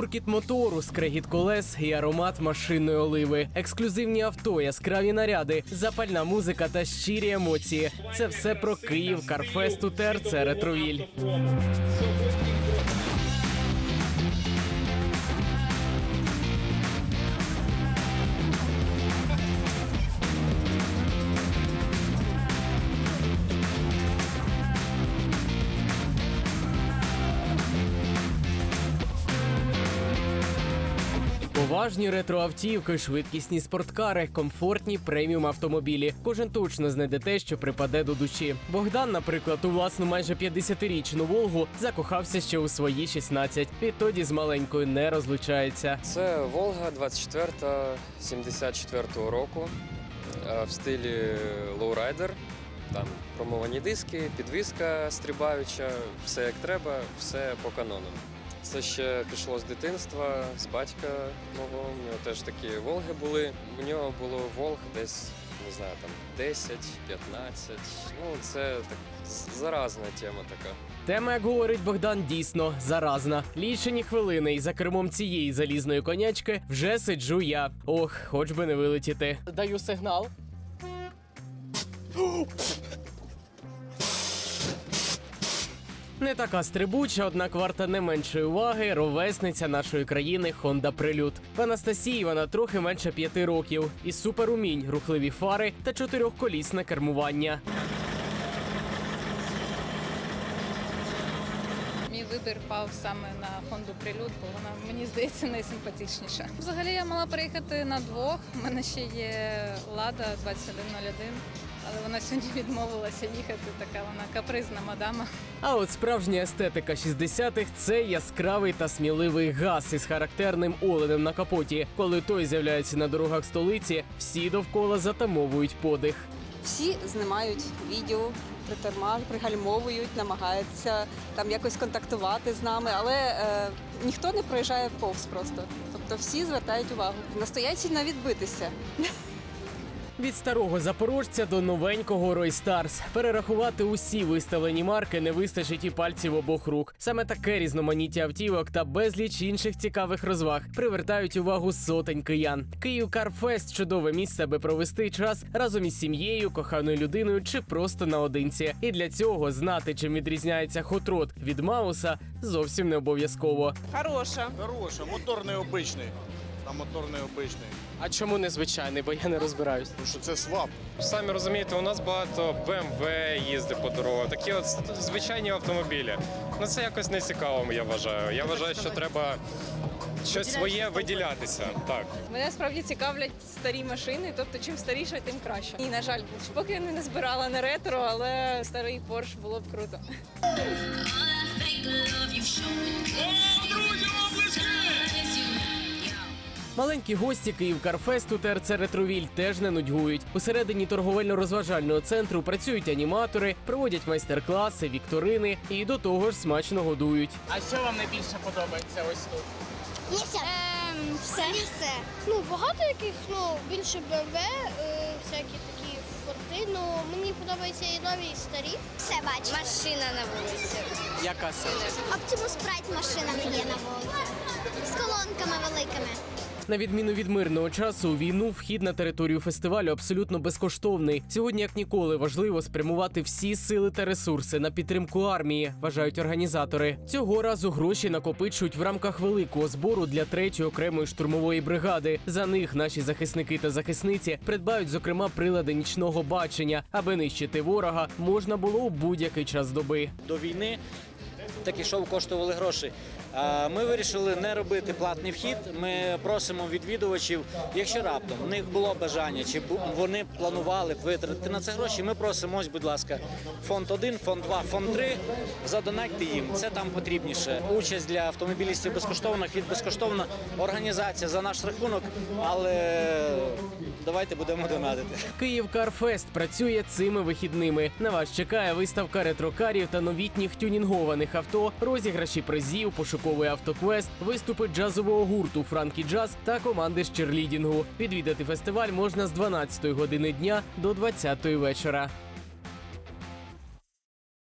Гуркіт мотору, скрегіт колес і аромат машинної оливи, ексклюзивні авто, яскраві наряди, запальна музика та щирі емоції. Це все про Київ, Карфест у ТРЦ Ретровіль. Поважні ретроавтівки, швидкісні спорткари, комфортні преміум автомобілі. Кожен точно знайде те, що припаде до душі. Богдан, наприклад, у власну майже 50-річну Волгу закохався ще у свої 16. Відтоді з маленькою не розлучається. Це Волга 24 74 року е, в стилі лоурайдер. Там промовані диски, підвіска стрибаюча, все як треба, все по канонам. Це ще пішло з дитинства, з батька мого. У нього теж такі Волги були. У нього було Волг десь, не знаю, там 10, 15. Ну, це так заразна тема така. Тема, як говорить Богдан, дійсно заразна. Лічені хвилини, і за кермом цієї залізної конячки вже сиджу я. Ох, хоч би не вилетіти. Даю сигнал. Не така стрибуча, однак варта не меншої уваги ровесниця нашої країни Honda Прилюд. В Анастасії вона трохи менше п'яти років. І суперумінь, рухливі фари та чотирьохколісне кермування. Мій вибір впав саме на Хонду Прилюд, бо вона мені здається найсимпатичніша. Взагалі я мала приїхати на двох. У мене ще є Лада 2101, але вона сьогодні відмовилася їхати. Така вона капризна мадама. А от справжня естетика 60-х – це яскравий та сміливий газ із характерним оленем на капоті. Коли той з'являється на дорогах столиці, всі довкола затамовують подих. всі знімають відео, притормажують, пригальмовують, намагаються там якось контактувати з нами, але е, ніхто не проїжджає повз просто. Тобто всі звертають увагу. Настоять на відбитися. Від старого запорожця до новенького Ройстарс. Перерахувати усі виставлені марки не вистачить і пальців обох рук. Саме таке різноманіття автівок та безліч інших цікавих розваг привертають увагу сотень киян. Київ Карфест чудове місце, аби провести час разом із сім'єю, коханою людиною чи просто наодинці. І для цього знати, чим відрізняється хотрот від Мауса, зовсім не обов'язково. Хороша. Хороша, мотор необичний. Там мотор необичний. А чому незвичайний? Бо я не розбираюсь. Тому що це свап. Самі розумієте, у нас багато BMW їздить по дорогах, такі от звичайні автомобілі. Ну це якось не цікаво, я вважаю. Я вважаю, що треба щось своє виділятися. Так. Мене справді цікавлять старі машини, тобто чим старіше, тим краще. І на жаль, поки я не збирала на ретро, але старий Порш було б круто. Маленькі гості Київ Карфесту ТРЦ Ретровіль теж не нудьгують. Усередині торговельно-розважального центру працюють аніматори, проводять майстер-класи, вікторини і до того ж смачно годують. А що вам найбільше подобається ось тут? Ем, все. все. Ну, багато яких, ну, більше БМВ, е, всякі такі форти. Ну, мені подобаються і нові, і старі. Все бачу. Машина на вулиці. Яка саме? Optimus Pride машина не є на вулиці. З колонками великими. На відміну від мирного часу, у війну вхід на територію фестивалю абсолютно безкоштовний. Сьогодні, як ніколи, важливо спрямувати всі сили та ресурси на підтримку армії, вважають організатори. Цього разу гроші накопичують в рамках великого збору для третьої окремої штурмової бригади. За них наші захисники та захисниці придбають, зокрема, прилади нічного бачення, аби нищити ворога можна було у будь-який час доби. До війни такі шоу коштували гроші. Ми вирішили не робити платний вхід. Ми просимо відвідувачів, якщо раптом в них було бажання, чи вони планували витратити на це гроші. Ми просимо, ось, будь ласка, фонд 1, фонд 2, фонд 3, задонатьте їм. Це там потрібніше. Участь для автомобілістів безкоштовна, вхід безкоштовна, організація за наш рахунок, але давайте будемо донатити. Київ Карфест працює цими вихідними. На вас чекає виставка ретрокарів та новітніх тюнінгованих авто, розіграші призів, пошуковий автоквест, виступи джазового гурту Франкі Джаз та команди з черлідінгу. Відвідати фестиваль можна з 12 години дня до 20 вечора.